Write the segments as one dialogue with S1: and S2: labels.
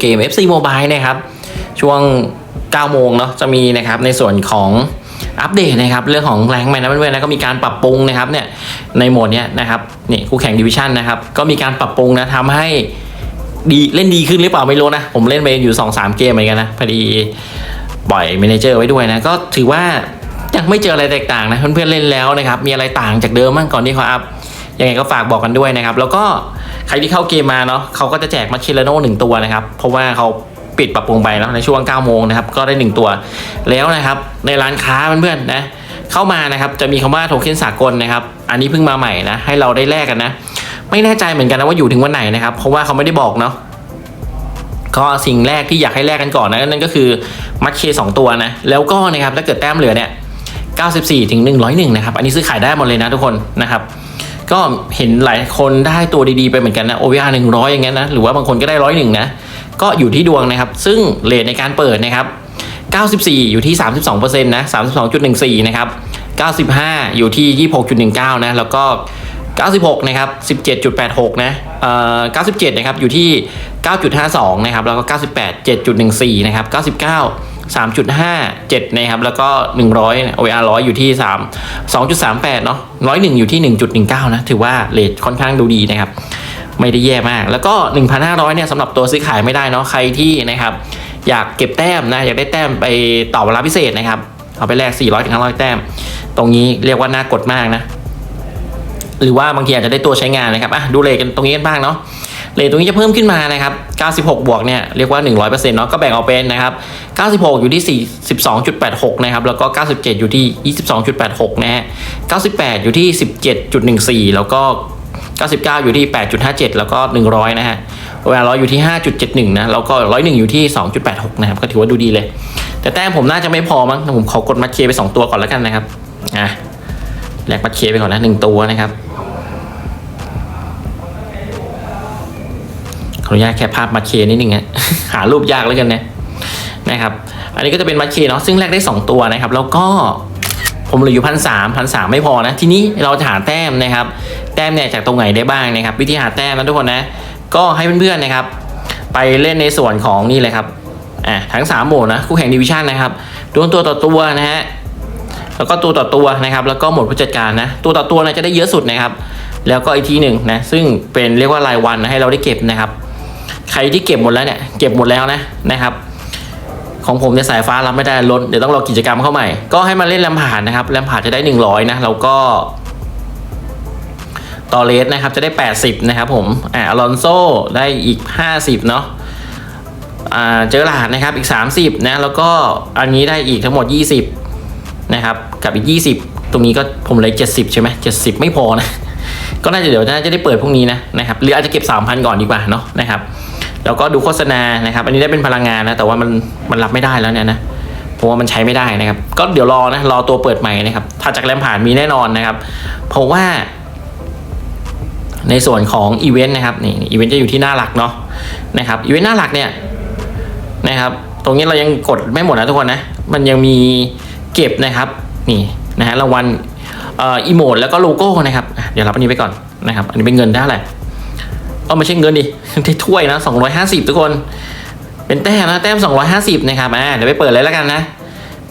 S1: เกม FC Mobile นะครับ ช่วง 9 โมงเนาะจะมีนะครับในส่วนของอัปเดตนะครับเรื่องของแรงแมนนะเพื่อนๆนะก็มีการปรับปรุงนะครับเนี่ยในโหมดเนี้ยนะครับนี่คู่แข่งดิวิชั่นนะครับก็มีการปรับปรุงนะทำให้ดีเล่นดีขึ้นหรือเปล่าไม่รู้นะ ผมเล่นไปอยู่ 2-3 เกมเหมือนกันนะพอดีปล่อยเมเนเจอร์ไว้ด้วยนะก็ถือว่ายังไม่เจออะไรแตกต่างนะเพื่อนๆเล่นแล้วนะครับมีอะไรต่างจากเดิมบ้างก่อนที่เขาอัพยังไงก็ฝากบอกกันด้วยนะครับ แล้วก็ ใครที่เข้าเกมมาเนาะเขาก็จะแจกมาคิลโน่หนึ่งตัวนะครับ เพราะว่าเขาปิดปรับปรุงไปแล้วในช่วง 9 โมงนะครับ ก็ได้ 1 ตัว แล้วนะครับ ในร้านค้าเพื่อนๆนะ เข้ามานะครับ จะมีคำว่าโทเค็นสากลนะครับ อันนี้เพิ่งมาใหม่นะ ให้เราได้แลกกันนะ ไม่แน่ใจเหมือนกันนะว่าอยู่ถึงวันไหนนะครับ เพราะว่าเขาไม่ได้บอกเนาะ ก็สิ่งแรกที่อยากให้แลกกันก่อนนะนั่นก็คือมัดเคสองตัวนะ แล้วก็นะครับถ้าเกิดแต้มเหลือเนี่ย 94ถึง101 นะครับ อันนี้ซื้อขายได้หมดเลยนะทุกคนนะครับ ก็เห็นหลายคนได้ตัวดีๆไปเหมือนกันนะ OVR 100 อย่างเงี้ยนะ หรือว่าบางคนก็ได้ร้อยหนึ่งนะ ก็อยู่ที่ดวงนะครับ ซึ่งเลทในการเปิดนะครับ 94 อยู่ที่ 32%นะ 32.14 นะครับ 95 อยู่ที่ 26.19 นะ แล้วก็ 96 นะครับ 17.86 นะเอ่อ97 นะครับ อยู่ที่ 9.52 นะครับ แล้วก็ 98 7.14 นะครับ 99 3.57 นะครับ แล้วก็ 100เนี่ย OR 100 อยู่ที่ 3 2.38 เนาะ101 อยู่ที่ 1.19 นะ ถือว่าเรทค่อนข้างดูดีนะครับ ไม่ได้แย่มาก แล้วก็ 1,500 เนี่ยสำหรับตัวซื้อขายไม่ได้เนาะ ใครที่นะครับ อยากเก็บแต้มนะ อยากได้แต้มไปต่อเวลาพิเศษนะครับ เอาไปแลก 400ถึง500 แต้ม ตรงนี้เรียกว่าน่ากดมากนะ หรือว่าบางทีอาจจะได้ตัวใช้งานนะครับ อะ ดูเลทกันตรงนี้กันบ้างเนาะ เลทตรงนี้จะเพิ่มขึ้นมานะครับ 96 บวกเนี่ยเรียกว่า 100%เนาะก็แบ่งออกเป็นนะครับ 96 อยู่ที่ 42.86 นะครับ แล้วก็ 97 อยู่ที่ 22.86 นะฮะ 98 อยู่ที่ 17.14 แล้วก็ 99 อยู่ที่ 8.57 แล้วก็ 100 นะฮะเวลาร้อยอยู่ที่ 5.71 นะ แล้วก็101อยู่ที่ 2.86 นะครับ ก็ถือว่าดูดีเลย แต่แต้มผมน่าจะไม่พอมั้ง ผมขอกดมัดเคไป 2 ตัวก่อนแล้วกันนะครับ อะแลกมัดเคไปก่อนนะ1ตัวนะครับ ออนุญาตแคปภาพมัดเคนิดนึงฮะหารูปยากแล้วกันนะนะครับ อันนี้ก็จะเป็นมัดเคเนาะซึ่งแลกได้ 2 ตัวนะครับ แล้วก็ผมเหลืออยู่พันสามพันสามไม่พอนะ ทีนี้เราจะหาแต้มนะครับ แต้มเนี่ยจากตรงไหนได้บ้างนะครับ วิธีหาแต้มนะทุกคนนะ ก็ให้เพื่อนๆนะครับ ไปเล่นในส่วนของนี่เลยครับอะทั้ง3โหมดนะคู่แข่งดิวิชั่นนะครับดวลตัวต่อตัวนะฮะแล้วก็ตัวต่อตัวนะครับ แล้วก็โหมดผู้จัดการนะ ตัวต่อตัวนะจะได้เยอะสุดนะครับ แล้วก็อีกทีหนึ่งนะ ซึ่งเป็นเรียกว่ารายวันนะให้เราได้เก็บนะครับ ใครที่เก็บหมดแล้วเนี่ยเก็บหมดแล้วนะนะครับ ของผมในยสายฟ้ารับไม่ได้ลดเดี๋ยวต้องรอกิจกรรมเข้าใหม่ ก็ให้มาเล่นแลมผ่านนะครับแลมผ่านจะได้ 100 นะแล้วก็ตอเลสนะครับจะได้ 80 นะครับผมอ่าอลอนโซได้อีก 50 เนาะอ่าเจอหลาดนะครับอีก 30 นะแล้วก็อันนี้ได้อีกทั้งหมด 20 นะครับ กับอีก 20 ตรงนี้ก็ผมเลย 70 ใช่ไหม70 ไม่พอนะ ก็น่าจะเดี๋ยวน่าจะได้เปิดพรุ่งนี้นะนะครับหรืออาจจะเก็บ 3,000 ก่อนดีกว่าเนาะนะครับ แล้วก็ดูโฆษณานะครับ อันนี้ได้เป็นพลังงานนะแต่ว่ามันมันรับไม่ได้แล้วเนี่ยนะเพราะว่ามันใช้ไม่ได้นะครับ ก็เดี๋ยวรอนะรอตัวเปิดใหม่นะครับถ้าจากแรมผ่านมีแน่นอนนะครับ เพราะว่า ในส่วนของอีเวนต์นะครับนี่อีเวนต์จะอยู่ที่หน้าหลักเนาะนะครับอีเวนต์หน้าหลักเนี่ยนะครับตรงนี้เรายังกดไม่หมดนะทุกคนนะ มันยังมีเก็บนะครับ นี่นะฮะรางวัลอ่ออีโมดแล้วก็โลโก้นะครับอะเดี๋ยวรับอันนี้ไปก่อนนะครับ อันนี้เป็นเงินได้แหละ เอาไม่ใช่เงินดิได้ถ้วยนะ250ทุกคน เป็นแต้มนะแต้ม250นะครับอ่าเดี๋ยวไปเปิดเลยแล้วกันนะ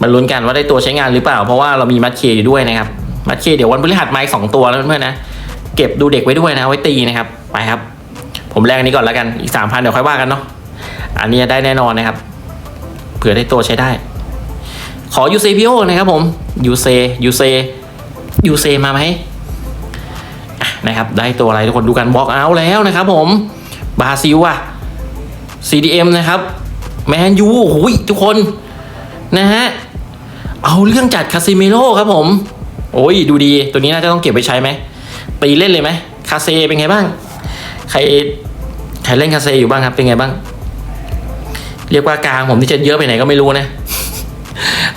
S1: มาลุ้นกันว่าได้ตัวใช้งานหรือเปล่า เพราะว่าเรามีมัดเคอยู่ด้วยนะครับมัดเคเดี๋ยววันพฤหัสมาอีกสองตัวแล้วเพื่อนๆนะเก็บดูเด็กไว้ด้วยนะไว้ตีนะครับไปครับ ผมแลกอันนี้ก่อนแล้วกันอีก3,000เดี๋ยวค่อยว่ากันเนาะอันนี้ได้แน่นอนนะครับเผื่อได้ตัวใช้ได้ ขอยูเซพีโอนะครับผมยูเซยูเซยูเซมาไหม นะครับได้ตัวอะไรทุกคนดูกันบล็อกเอาแล้วนะครับผมบราซิลอะ CDM นะครับแมนยูโอ้ยทุกคนนะฮะเอาเรื่องจัดคาซิเมโร่ครับผม โอ้ยดูดีตัวนี้น่าจะต้องเก็บไปใช้ไหมตีเล่นเลยไหมคาเซเป็นไงบ้าง ใครใครเล่นคาเซอยู่บ้างครับเป็นไงบ้าง เรียกว่ากลางผมที่จะเยอะไปไหนก็ไม่รู้นะ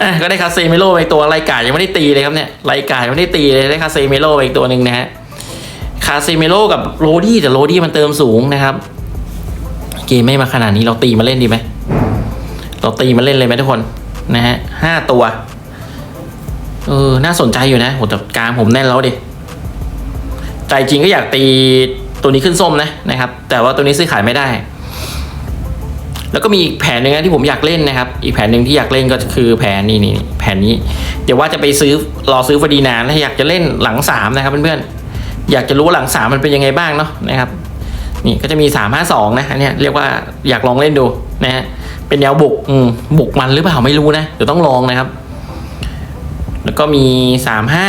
S1: อะก็ได้คาเซเมโร่ไปอีกตัวไลกายังไม่ได้ตีเลยครับเนี่ยไลกายังไม่ได้ตีเลยได้คาเซเมโร่ไปอีกตัวหนึ่งนะฮะ คาเซเมโลกับโรดี้แต่โรดี้มันเติมสูงนะครับเกมไม่มาขนาดนี้เราตีมาเล่นดีไหมเราตีมาเล่นเลยไหมทุกคนนะฮะห้าตัวเออน่าสนใจอยู่นะโหแต่กลางผมแน่นแล้วดิใจจริงก็อยากตีตัวนี้ขึ้นส้มนะนะครับ แต่ว่าตัวนี้ซื้อขายไม่ได้ แล้วก็มีอีกแผนหนึ่งนะที่ผมอยากเล่นนะครับ อีกแผนหนึ่งที่อยากเล่นก็คือแผนนี่นี่แผนนี้ เดี๋ยวว่าจะไปซื้อรอซื้อฟอร์ดีนานแล้วอยากจะเล่นหลังสามนะครับเพื่อนๆ อยากจะรู้ว่าหลังสามมันเป็นยังไงบ้างเนาะนะครับนี่ก็จะมีสามห้าสองนะอันนี้เรียกว่าอยากลองเล่นดูนะฮะเป็นแนวบุกบุกมันหรือเปล่าไม่รู้นะเดี๋ยวต้องลองนะครับ แล้วก็มีสามห้า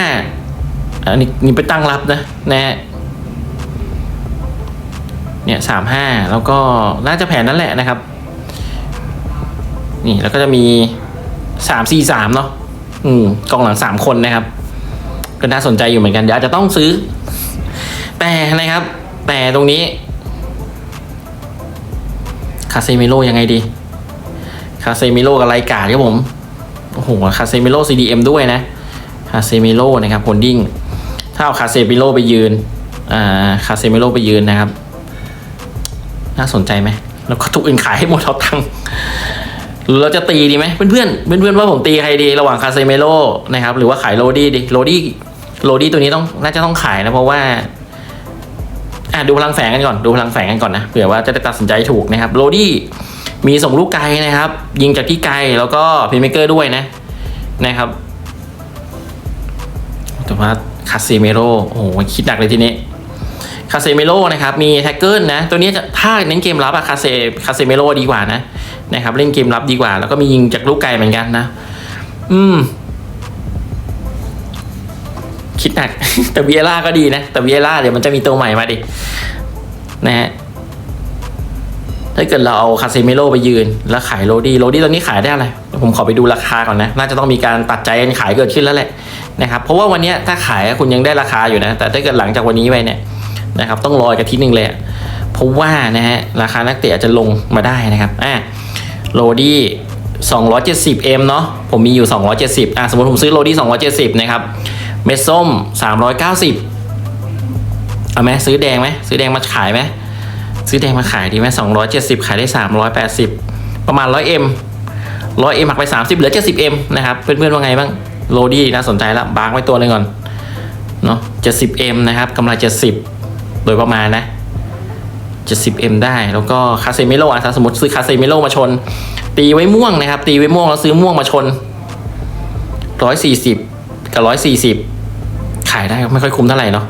S1: อันนี้นี่ไปตั้งรับนะนะฮะเนี่ยสามห้าแล้วก็น่าจะแผนนั่นแหละนะครับ นี่แล้วก็จะมีสามสี่สามเนาะอืมกองหลังสามคนนะครับ ก็น่าสนใจอยู่เหมือนกันเดี๋ยวจะต้องซื้อ แต่นะครับ แต่ตรงนี้คาเซมิโลยังไงดีคาเซมิโลกับไรกาดครับผมโอ้โหคาเซมิโล CDM ด้วยนะคาเซมิโลนะครับโฮลดิ้งถ้าเอาคาเซมิโลไปยืนอ่าคาเซมิโลไปยืนนะครับ น่าสนใจไหมแล้วก็ทุกอื่นขายให้หมดเอาตังค์หรือเราจะตีดีไหมเพื่อนเพื่อนๆเพื่อนว่าผมตีใครดีระหว่างคาเซมิโลนะครับหรือว่าขายโรดี้ดีโรดี้โรดี้ตัวนี้ต้องน่าจะต้องขายนะเพราะว่า อะดูพลังแฝงกันก่อนดูพลังแฝงกันก่อนนะเผื่อว่าจะได้ตัดสินใจถูกนะครับโรดี้มีส่งลูกไกลนะครับ ยิงจากที่ไกลแล้วก็พิมเมเกอร์ด้วยนะนะครับแต่ว่าคาเซเมโรโอ้โหคิดหนักเลยทีนี้คาเซเมโรนะครับมีแท็กเกิลนะ ตัวนี้จะถ้าเน้นเกมรับอะคาเซคาเซเมโรดีกว่านะนะครับ เล่นเกมรับดีกว่า แล้วก็มียิงจากลูกไกลเหมือนกันนะ อืม คิดหนัก แต่เวียร่าก็ดีนะ แต่เวียร่าเดี๋ยวมันจะมีตัวใหม่มาดิ นะฮะ ถ้าเกิดเราเอาคาเซเมโลไปยืน แล้วขายโรดี้ โรดี้ตอนนี้ขายได้อะไร ผมขอไปดูราคาก่อนนะ น่าจะต้องมีการตัดใจกันขายเกิดขึ้นแล้วแหละนะครับ เพราะว่าวันนี้ถ้าขายคุณยังได้ราคาอยู่นะ แต่ถ้าเกิดหลังจากวันนี้ไปเนี่ยนะครับ ต้องรออีกอาทิตย์หนึ่งเลยเพราะว่านะฮะราคานักเตะอาจจะลงมาได้นะครับ อะโรดี้ 270M เนาะ ผมมีอยู่ 270 อะ สมมติผมซื้อโรดี้270 นะครับ เม็ดส้ม 390 เอาไหมซื้อแดงไหมซื้อแดงมาขายไหมซื้อแดงมาขายดีไหม270 ขายได้ 380 ประมาณ 100M 100M หักไป 30 เหลือ 70M นะครับเพื่อนๆว่าไงบ้างโรดี้น่าสนใจและบางไว้ตัวหนึงก่อนเนาะ 70M นะครับกำไร 70 โดยประมาณนะ 70M ได้แล้วก็คาเซมิโลอะสมมติซื้อคาเซมิโลมาชน ตีไว้ม่วงนะครับ ตีไว้ม่วงแล้วซื้อม่วงมาชน 140 กับ 140ายได้ไม่ค่อยคุ้มเท่าไหร่เนาะ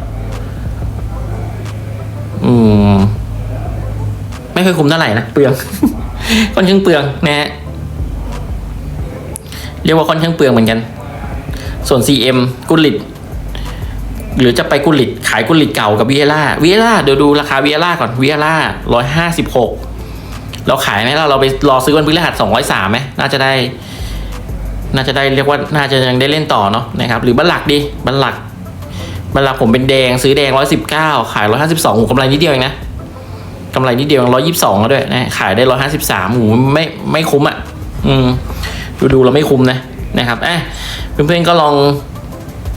S1: อืม ไม่ค่อยคุ้มเท่าไหร่นะเปลืองค่อนข้างเปลืองนะฮะเรียกว่าค่อนข้างเปลืองเหมือนกัน ส่วน CM กุลิตหรือจะไปกุลิตขายกุลิตเก่ากับวิเอล่าวิเอล่าเดี๋ยวดูราคาวิเอล่าก่อนวิเอล่าร้อยห้าสิบหกเราขายไหมเราเราไปรอซื้อวันพฤหัสสองร้อยสามไหมน่าจะได้ น่าจะได้เรียกว่าน่าจะยังได้เล่นต่อเนาะนะครับ หรือบัลลักดีบัลลัก บัลลักผมเป็นแดงซื้อแดงร้อยสิบเก้าขายร้อยห้าสิบสองกำไรนิดเดียวเองนะกำไรนิดเดียวร้อยยี่สิบสองแล้วด้วยนะขายได้ร้อยห้าสิบสามหูไม่ไม่คุ้มอะ อืมดูดูเราไม่คุ้มนะนะครับอะเพื่อนๆก็ลอง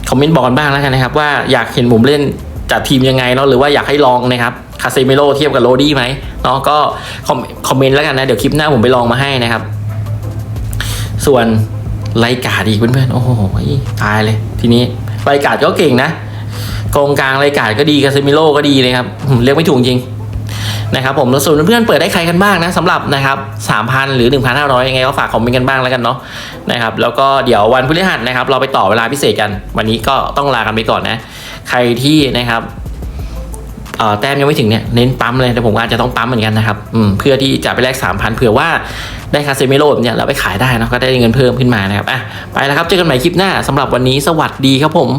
S1: คอมเมนต์บอกกันบ้างแล้วกันนะครับ ว่าอยากเห็นผมเล่นจัดทีมยังไงเนาะหรือว่าอยากให้ลองนะครับคาเซเมโลเทียบกับโรดี้ไหมเนาะก็คอมคอมเมนต์แล้วกันนะ เดี๋ยวคลิปหน้าผมไปลองมาให้นะครับ ส่วนไลกาดอีกเพื่อนๆโอ้โหตายเลย ทีนี้ไลกาดก็เก่งนะ กองกลางไลกาดก็ดีคาเซมิโลก็ดีนะครับเรียกไม่ถูกจริงนะครับผมแล้วส่วนเพื่อนเปิดได้ใครกันบ้างนะสำหรับนะครับ3,000 หรือ 1,500 ยังไงก็ฝากคอมเมนต์กันบ้างแล้วกันเนาะนะครับแล้วก็เดี๋ยววันพฤหัสนะครับ เราไปต่อเวลาพิเศษกัน วันนี้ก็ต้องลากันไปก่อนนะ ใครที่นะครับเอ่อแต้มยังไม่ถึงเนี่ยเน้นปั๊มเลยแต่ผมอาจจะต้องปั๊มเหมือนกันนะครับอืมเพื่อที่จะไปแลกสามพันเผื่อว่าได้คาเซเมโลแบบเนี่ยเราไปขายได้เนะก็ได้เงินเพิ่มขึ้นมานะครับอะไปแล้วครับเจอกันใหม่คลิปหน้าสำหรับวันนี้สวัสดีครับผม